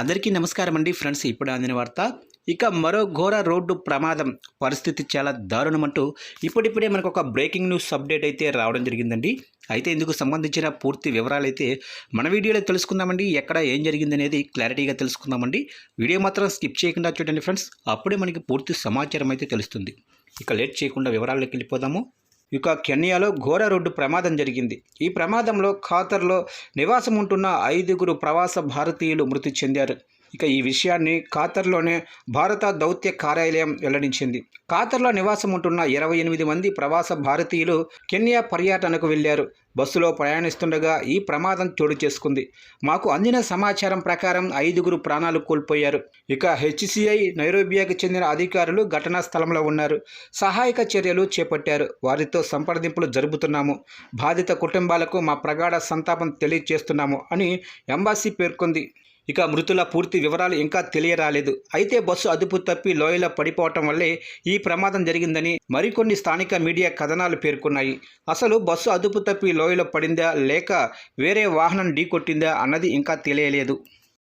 అందరికీ నమస్కారం అండి ఫ్రెండ్స్ ఇప్పుడు అందిన వార్త. ఇక మరో ఘోర రోడ్డు ప్రమాదం పరిస్థితి చాలా దారుణం అంటూ ఇప్పుడిప్పుడే మనకు ఒక బ్రేకింగ్ న్యూస్ అప్డేట్ అయితే రావడం జరిగిందండి. అయితే ఇందుకు సంబంధించిన పూర్తి వివరాలు అయితే మన వీడియోలో తెలుసుకుందామండి. ఎక్కడ ఏం జరిగిందనేది క్లారిటీగా తెలుసుకుందామండి. వీడియో మాత్రం స్కిప్ చేయకుండా చూడండి ఫ్రెండ్స్. అప్పుడే మనకి పూర్తి సమాచారం అయితే తెలుస్తుంది. ఇక లేట్ చేయకుండా వివరాల్లోకి వెళ్ళిపోదాము. ఇక కెన్యాలో ఘోర రోడ్డు ప్రమాదం జరిగింది. ఈ ప్రమాదంలో ఖాతర్లో నివాసం ఉంటున్న ఐదుగురు ప్రవాస భారతీయులు మృతి చెందారు. ఇక ఈ విషయాన్ని ఖాతర్లోనే భారత దౌత్య కార్యాలయం వెల్లడించింది. ఖాతర్లో నివాసం ఉంటున్న ఇరవై ఎనిమిది మంది ప్రవాస భారతీయులు కెన్యా పర్యటనకు వెళ్ళారు బస్సులో ప్రయాణిస్తుండగా ఈ ప్రమాదం చోటు చేసుకుంది. మాకు అందిన సమాచారం ప్రకారం ఐదుగురు ప్రాణాలు కోల్పోయారు. ఇక హెచ్సిఐ నైరోబియాకు చెందిన అధికారులు ఘటనా స్థలంలో ఉన్నారు. సహాయక చర్యలు చేపట్టారు. వారితో సంప్రదింపులు జరుపుతున్నాము. బాధిత కుటుంబాలకు మా ప్రగాఢ సంతాపం తెలియజేస్తున్నాము అని ఎంబాసీ పేర్కొంది. ఇక మృతుల పూర్తి వివరాలు ఇంకా తెలియరాలేదు. అయితే బస్సు అదుపు తప్పి లోయలో పడిపోవటం వల్లే ఈ ప్రమాదం జరిగిందని మరికొన్ని స్థానిక మీడియా కథనాలు పేర్కొన్నాయి. అసలు బస్సు అదుపు తప్పి లోయలో పడిందా లేక వేరే వాహనం ఢీకొట్టిందా అన్నది ఇంకా తెలియలేదు.